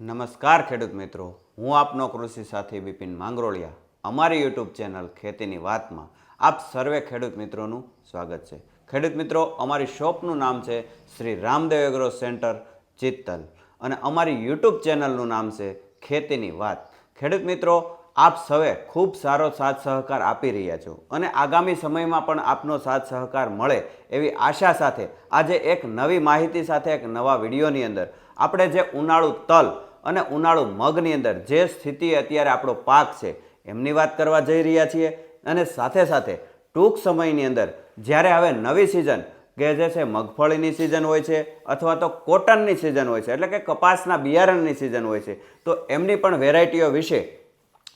નમસ્કાર ખેડૂત મિત્રો. હું આપનો કૃષિ સાથી બિપિન માંગરોળિયા. અમારી યુટ્યુબ ચેનલ ખેતીની વાતમાં આપ સર્વે ખેડૂત મિત્રોનું સ્વાગત છે. ખેડૂત મિત્રો, અમારી શોપનું નામ છે શ્રી રામદેવ એગ્રો સેન્ટર, ચિત્તલ. અને અમારી યુટ્યુબ ચેનલનું નામ છે ખેતીની વાત. ખેડૂત મિત્રો, આપ સૌએ ખૂબ સારો સાથ સહકાર આપી રહ્યા છો. અને આગામી સમયમાં પણ આપનો સાથ સહકાર મળે એવી આશા સાથે આજે એક નવી માહિતી સાથે, એક નવા વિડીયોની અંદર આપણે જે ઉનાળુ તલ અને ઉનાળુ મગની અંદર જે સ્થિતિ અત્યારે આપણો પાક છે, એમની વાત કરવા જઈ રહ્યા છીએ. અને સાથે સાથે ટૂંક સમયની અંદર જ્યારે હવે નવી સિઝન કે જે છે મગફળીની સિઝન હોય છે અથવા તો કોટનની સિઝન હોય છે, એટલે કે કપાસના બિયારણની સિઝન હોય છે, તો એમની પણ વેરાયટીઓ વિશે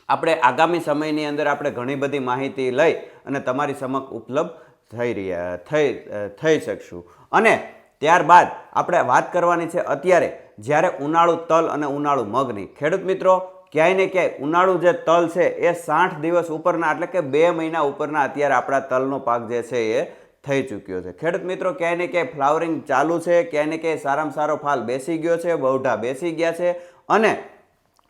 આપણે આગામી સમયની અંદર આપણે ઘણી બધી માહિતી લઈ અને તમારી સમક્ષ ઉપલબ્ધ થઈ રહ્યા, થઈ થઈ શકશું. અને ત્યારબાદ આપણે વાત કરવાની છે અત્યારે જ્યારે ઉનાળુ તલ અને ઉનાળુ મગની ખેડૂત મિત્રો, ક્યાંય ને ક્યાંય ઉનાળુ જે તલ છે, એ સાઠ દિવસ ઉપરના, એટલે કે બે મહિના ઉપરના અત્યારે આપણા તલનો પાક જે છે એ થઈ ચૂક્યો છે. ખેડૂત મિત્રો, ક્યાંય ને ક્યાંય ફ્લાવરિંગ ચાલુ છે, ક્યાંય ને ક્યાંય સારામાં સારો ફાલ બેસી ગયો છે, બહુઢા બેસી ગયા છે અને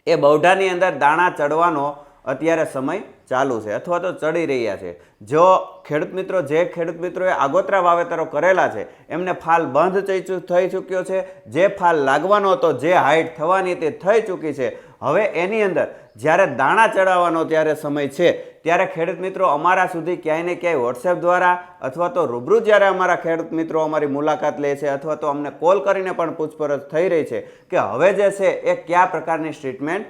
એ બૌઢાની અંદર દાણા ચડવાનો અત્યારે સમય ચાલુ છે અથવા તો ચડી રહ્યા છે. જો ખેડૂત મિત્રો, જે ખેડૂત મિત્રોએ આગોતરા વાવેતરો કરેલા છે, એમને ફાલ બંધ થઈ ચૂક્યો છે. જે ફાલ લાગવાનો હતો, જે હાઈટ થવાની તે થઈ ચૂકી છે. હવે એની અંદર જ્યારે દાણા ચડાવવાનો ત્યારે સમય છે, ત્યારે ખેડૂત મિત્રો અમારા સુધી ક્યાંય ને ક્યાંય વોટ્સએપ દ્વારા અથવા તો રૂબરૂ જ્યારે અમારા ખેડૂત મિત્રો અમારી મુલાકાત લે છે અથવા તો અમને કોલ કરીને પણ પૂછપરછ થઈ રહી છે કે હવે જે છે એ કયા પ્રકારની ટ્રીટમેન્ટ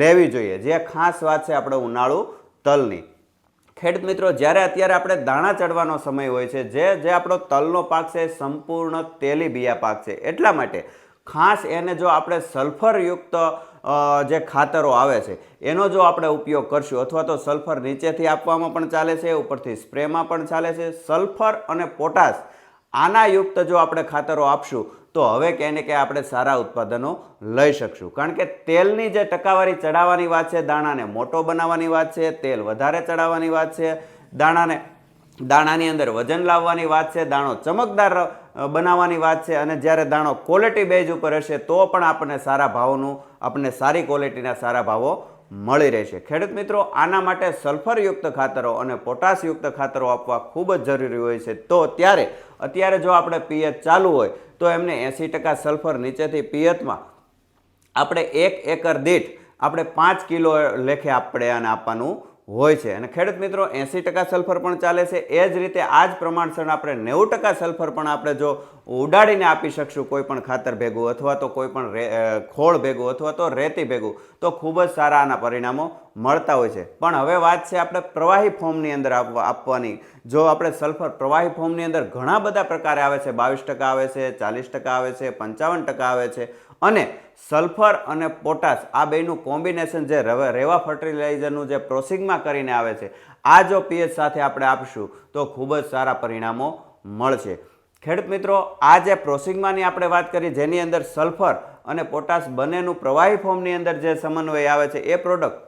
લેવી જોઈએ. જે ખાસ વાત છે આપણે ઉનાળુ તલની. ખેડૂત મિત્રો, જ્યારે અત્યારે આપણે દાણા ચડવાનો સમય હોય છે, જે જે આપણો તલનો પાક છે સંપૂર્ણ તેલી બિયા પાક છે. એટલા માટે ખાસ એને જો આપણે સલ્ફરયુક્ત જે ખાતરો આવે છે, એનો જો આપણે ઉપયોગ કરશું, અથવા તો સલ્ફર નીચેથી આપવામાં પણ ચાલે છે, ઉપરથી સ્પ્રેમાં પણ ચાલે છે. સલ્ફર અને પોટાશ આના યુક્ત જો આપણે ખાતરો આપશું, તો હવે કહેને કે આપણે સારા ઉત્પાદનો લઈ શકશું. કારણ કે તેલની જે ટકાવારી ચડાવવાની વાત છે, દાણાને મોટો બનાવવાની વાત છે, તેલ વધારે ચડાવવાની વાત છે, દાણાને, દાણાની અંદર વજન લાવવાની વાત છે, દાણો ચમકદાર બનાવવાની વાત છે, અને જ્યારે દાણો ક્વોલિટી બેઝ ઉપર હશે, તો પણ આપણને સારા ભાવનું, આપણને સારી ક્વોલિટીના સારા ભાવો મળી રહેશે. ખેડૂત મિત્રો, આના માટે સલ્ફરયુક્ત ખાતરો અને પોટાશયુક્ત ખાતરો આપવા ખૂબ જ જરૂરી હોય છે. તો ત્યારે અત્યારે જો આપણે પિયત ચાલુ હોય, તો એમને એંસી ટકા સલ્ફર નીચેથી પિયતમાં આપણે એક એકર દીઠ આપણે પાંચ કિલો લેખે આપણે આને આપવાનું હોય છે. અને ખેડૂત મિત્રો એંસી ટકા સલ્ફર પણ ચાલે છે. એ જ રીતે આ જ પ્રમાણસર આપણે નેવું ટકા સલ્ફર પણ આપણે જો ઉડાડીને આપી શકશું કોઈ પણ ખાતર ભેગું અથવા તો કોઈ પણ ખોળ ભેગું અથવા તો રેતી ભેગું, તો ખૂબ જ સારા આના પરિણામો મળતા હોય છે. પણ હવે વાત છે આપણે પ્રવાહી ફોર્મની અંદર આપવા, આપવાની. જો આપણે સલ્ફર પ્રવાહી ફોર્મની અંદર ઘણા બધા પ્રકારે આવે છે. બાવીસ ટકા આવે છે, ચાલીસ ટકા આવે છે, પંચાવન ટકા આવે છે. અને સલ્ફર અને પોટાશ આ બેનું કોમ્બિનેશન જે રવે- ફર્ટિલાઇઝરનું જે પ્રોસિંગમાં કરીને આવે છે, આ જો પીએચ સાથે આપણે આપશું, તો ખૂબ જ સારા પરિણામો મળશે. ખેડૂત મિત્રો, આ જે પ્રોસિંગમાંની આપણે વાત કરી, જેની અંદર સલ્ફર અને પોટાશ બંનેનું પ્રવાહી ફોર્મની અંદર જે સમન્વય આવે છે, એ પ્રોડક્ટ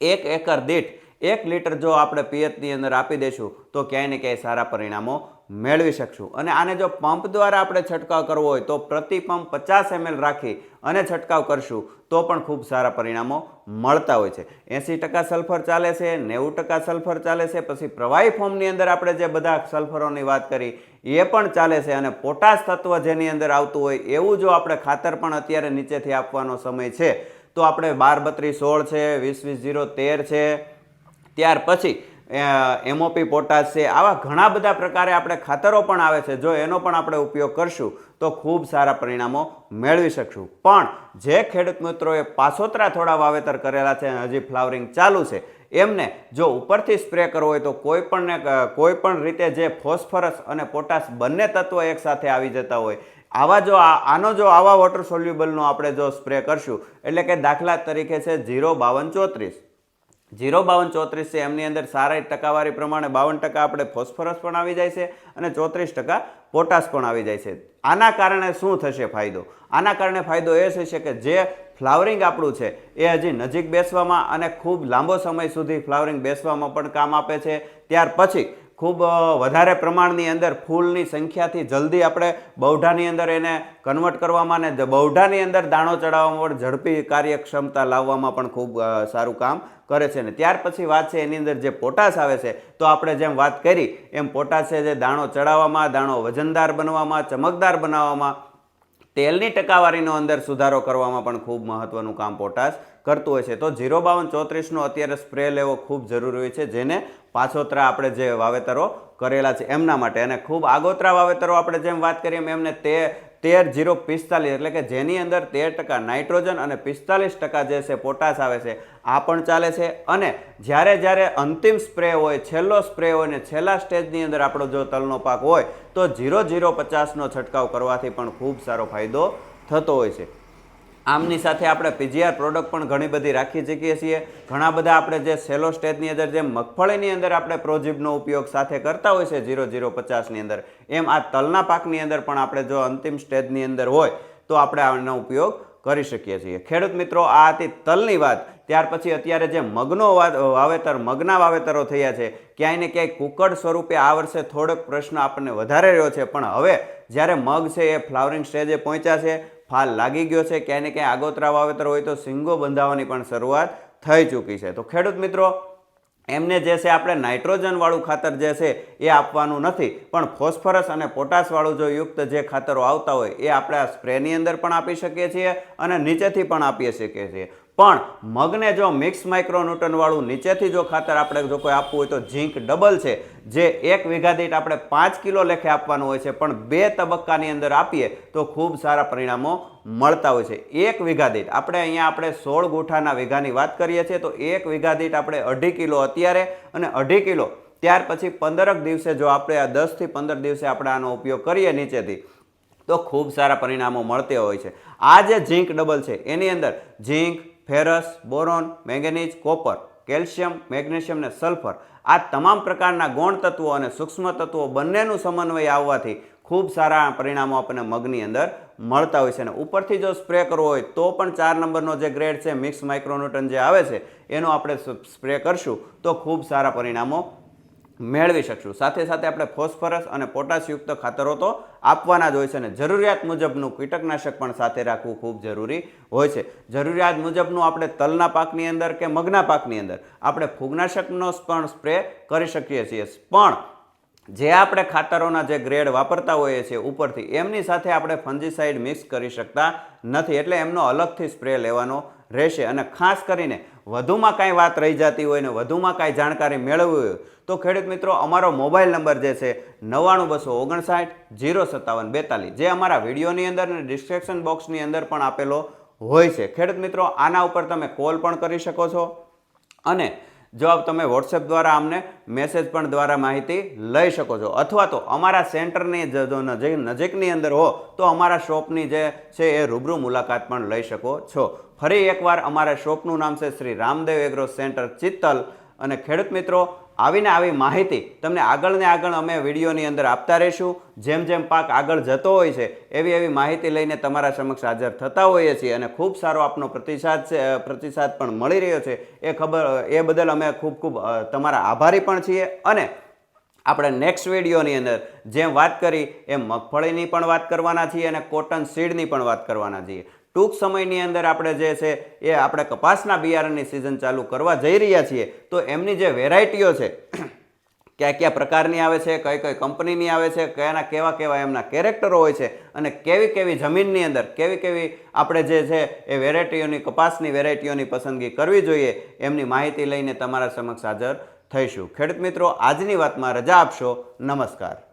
એક એકર દીઠ એક લીટર જો આપણે પિયતની અંદર આપી દઈશું તો ક્યાંય ને ક્યાંય સારા પરિણામો મેળવી શકશું. અને આને જો પંપ દ્વારા આપણે છંટકાવ કરવો હોય તો પ્રતિ પંપ પચાસ એમએલ રાખી અને છંટકાવ કરશું, તો પણ ખૂબ સારા પરિણામો મળતા હોય છે. એંસી ટકા સલ્ફર ચાલે છે, નેવું ટકા સલ્ફર ચાલે છે, પછી પ્રવાહી ફોર્મની અંદર આપણે જે બધા સલ્ફરોની વાત કરી, એ પણ ચાલે છે. અને પોટાશ તત્વ જેની અંદર આવતું હોય એવું જો આપણે ખાતર પણ અત્યારે નીચેથી આપવાનો સમય છે, તો આપણે બાર બત્રીસ સોળ છે, વીસ વીસ જીરો તેર છે. ત્યાર પછી એમઓપી પોટાશ છે, આવા ઘણા બધા પ્રકારે આપણે ખાતરો પણ આવે છે. જો એનો પણ આપણે ઉપયોગ કરશું, તો ખૂબ સારા પરિણામો મેળવી શકશું. પણ જે ખેડૂત મિત્રોએ પાછોતરા થોડા વાવેતર કરેલા છે અને હજી ફ્લાવરિંગ ચાલુ છે, એમને જો ઉપરથી સ્પ્રે કરવો હોય તો કોઈ પણ કોઈ પણ રીતે જે ફોસ્ફરસ અને પોટાશ બંને તત્વો એકસાથે આવી જતા હોય. આવા જો આનો જો આવા વોટર સોલ્યુબલનો આપણે જો સ્પ્રે કરશું, એટલે કે દાખલા તરીકે છે ઝીરો બાવન ચોત્રીસ. જીરો બાવન ચોત્રીસ છે. એમની અંદર સારા ટકાવારી પ્રમાણે બાવન ટકા આપણે ફોસ્ફરસ પણ આવી જાય છે અને ચોત્રીસ ટકા પોટાશ પણ આવી જાય છે. આના કારણે શું થશે ફાયદો? આના કારણે ફાયદો એ થશે કે જે ફ્લાવરિંગ આપણું છે, એ હજી નજીક બેસવામાં અને ખૂબ લાંબો સમય સુધી ફ્લાવરિંગ બેસવામાં પણ કામ આપે છે. ત્યાર પછી ખૂબ વધારે પ્રમાણની અંદર ફૂલની સંખ્યાથી જલ્દી આપણે બૌઢાની અંદર એને કન્વર્ટ કરવામાં અને બૌઢાની અંદર દાણો ચડાવવામાં ઝડપી કાર્યક્ષમતા લાવવામાં પણ ખૂબ સારું કામ કરે છે. ને ત્યાર પછી વાત છે એની અંદર જે પોટાશ આવે છે, તો આપણે જેમ વાત કરી, એમ પોટાશ છે જે દાણો ચડાવવામાં, દાણો વજનદાર બનવામાં, ચમકદાર બનાવવામાં, તેલની ટકાવારીનો અંદર સુધારો કરવામાં પણ ખૂબ મહત્વનું કામ પોટાશ કરતું હોય છે. તો જીરો બાવન ચોત્રીસનો અત્યારે સ્પ્રે લેવો ખૂબ જરૂરી હોય છે, જેને પાછોતરા આપણે જે વાવેતરો કરેલા છે એમના માટે. અને ખૂબ આગોતરા વાવેતરો આપણે જેમ વાત કરીએ એમ એમને તે તેર જીરો પિસ્તાલીસ એટલે કે જેની અંદર તેર ટકા નાઇટ્રોજન અને પિસ્તાલીસ ટકા જે છે પોટાશ આવે છે, આ પણ ચાલે છે. અને જ્યારે જ્યારે અંતિમ સ્પ્રે હોય, છેલ્લો સ્પ્રે હોય ને છેલ્લા સ્ટેજની અંદર આપણો જો તલનો પાક હોય, તો જીરો જીરો પચાસનો છંટકાવ કરવાથી પણ ખૂબ સારો ફાયદો થતો હોય છે. આમની સાથે આપણે પીજીઆર પ્રોડક્ટ પણ ઘણી બધી રાખી શકીએ છીએ. ઘણા બધા આપણે જે સેલો સ્ટેજની અંદર, જે મગફળીની અંદર આપણે પ્રોજીબનો ઉપયોગ સાથે કરતા હોય છે, ઝીરો ઝીરો, પચાસની અંદર. એમ આ તલના પાકની અંદર પણ આપણે જો અંતિમ સ્ટેજની અંદર હોય, તો આપણે આનો ઉપયોગ કરી શકીએ છીએ. ખેડૂત મિત્રો, આ હતી તલની વાત. ત્યાર પછી અત્યારે જે મગનો વાવેતર, મગના વાવેતરો થયા છે, ક્યાંય ને ક્યાંય કુકડ સ્વરૂપે આ વર્ષે થોડોક પ્રશ્ન આપણને વધારે રહ્યો છે. પણ હવે જ્યારે મગ છે એ ફ્લાવરિંગ સ્ટેજે પહોંચ્યા છે ફાલ લાગી ગયો છે ક્યાંય ને ક્યાંય આગોતરા વાવેતર હોય તો સિંગો બંધાવવાની પણ શરૂઆત થઈ ચૂકી છે. તો ખેડૂત મિત્રો, એમને જે છે આપણે નાઇટ્રોજનવાળું ખાતર જે છે એ આપવાનું નથી, પણ ફોસ્ફરસ અને પોટાશવાળું જો યુક્ત જે ખાતરો આવતા હોય એ આપણે આ સ્પ્રેની અંદર પણ આપી શકીએ છીએ અને નીચેથી પણ આપી શકીએ છીએ. પણ મગને જો મિક્સ માઇક્રોન્યુટનવાળું નીચેથી જો ખાતર આપણે જો કોઈ આપવું હોય તો ઝીંક ડબલ છે. જે એક વીઘા દીઠ આપણે પાંચ કિલો લેખે આપવાનું હોય છે, પણ બે તબક્કાની અંદર આપીએ તો ખૂબ સારા પરિણામો મળતા હોય છે. એક વીઘા દીઠ. આપણે અહીંયા આપણે સોળ ગુઠાના વીઘાની વાત કરીએ છીએ, તો એક વીઘા દીઠ આપણે અઢી કિલો અત્યારે અને અઢી કિલો ત્યાર પછી પંદરક દિવસે જો આપણે આ દસથી પંદર દિવસે આપણે આનો ઉપયોગ કરીએ નીચેથી, તો ખૂબ સારા પરિણામો મળતા હોય છે. આ જે ઝીંક ડબલ છે, એની અંદર zinc ferrous, boron, manganese, copper, calcium, magnesium ને સલ્ફર આ તમામ પ્રકારના ગૌણ તત્વો અને સૂક્ષ્મ તત્વો બંનેનું સમન્વય આવવાથી ખૂબ સારા પરિણામો આપણને મગની અંદર મળતા હોય છે. અને ઉપરથી જો સ્પ્રે કરવો હોય તો પણ ચાર નંબરનો જે ગ્રેડ છે, મિક્સ માઇક્રોન્યુટન જે આવે છે, એનો આપણે સ્પ્રે કરશું તો ખૂબ સારા પરિણામો મેળવી શકશું. સાથે સાથે આપણે ફોસ્ફરસ અને પોટાશયુક્ત ખાતરો તો આપવાના જ હોય છે અને જરૂરિયાત મુજબનું કીટકનાશક પણ સાથે રાખવું ખૂબ જરૂરી હોય છે. જરૂરિયાત મુજબનું આપણે તલના પાકની અંદર કે મગના પાકની અંદર આપણે ફૂગનાશકનો પણ સ્પ્રે કરી શકીએ છીએ. પણ જે આપણે ખાતરોના જે ગ્રેડ વાપરતા હોઈએ છીએ ઉપરથી એમની સાથે આપણે ફંજીસાઇડ મિક્સ કરી શકતા નથી. એટલે એમનો અલગથી સ્પ્રે લેવાનો રહેશે. અને ખાસ કરીને વધુમાં કાંઈ વાત રહી જતી હોય ને વધુમાં કાંઈ જાણકારી મેળવવી હોય તો ખેડૂત મિત્રો, અમારો મોબાઈલ નંબર જે છે નવ્વાણું બસો ઓગણસાઠ જીરો સત્તાવન બેતાલીસ, જે અમારા વિડીયોની અંદર અને ડિસ્ક્રિપ્શન બોક્સની અંદર પણ આપેલો હોય છે. ખેડૂત મિત્રો, આના ઉપર તમે કોલ પણ કરી શકો છો અને જવાબ તમે વોટ્સએપ દ્વારા અમને મેસેજ પણ દ્વારા માહિતી લઈ શકો છો. અથવા તો અમારા સેન્ટરની જો નજીક નજીકની અંદર હો, તો અમારા શોપની જે છે એ રૂબરૂ મુલાકાત પણ લઈ શકો છો. ફરી એકવાર અમારા શોપનું નામ છે શ્રી રામદેવ એગ્રો સેન્ટર ચિત્તલ અને ખેડૂત મિત્રો આવીને આવી માહિતી તમને આગળ ને આગળ અમે વિડીયોની અંદર આપતા રહીશું. જેમ જેમ પાક આગળ જતો હોય છે, એવી એવી માહિતી લઈને તમારા સમક્ષ હાજર થતા હોઈએ છીએ અને ખૂબ સારો આપનો પ્રતિસાદ છે પ્રતિસાદ પણ મળી રહ્યો છે. એ ખબર, એ બદલ અમે ખૂબ ખૂબ તમારા આભારી પણ છીએ અને આપણે નેક્સ્ટ વિડીયોની અંદર જેમ વાત કરી, એમ મગફળીની પણ વાત કરવાના છીએ અને કોટન સીડની પણ વાત કરવાના છીએ. ટૂંક સમયની અંદર આપણે જે છે એ આપણે કપાસના બિયારણની સિઝન ચાલુ કરવા જઈ રહ્યા છીએ. તો એમની જે વેરાયટીઓ છે, કયા કયા પ્રકારની આવે છે, કઈ કઈ કંપનીની આવે છે, કયાના કેવા કેવા એમના કેરેક્ટરો હોય છે અને કેવી કેવી જમીનની અંદર, કેવી કેવી આપણે જે છે એ વેરાયટીઓની કપાસની વેરાયટીઓની પસંદગી કરવી જોઈએ, એમની માહિતી લઈને તમારા સમક્ષ હાજર થઈશું. ખેડૂત મિત્રો, આજની વાતમાં રજા આપશો. નમસ્કાર.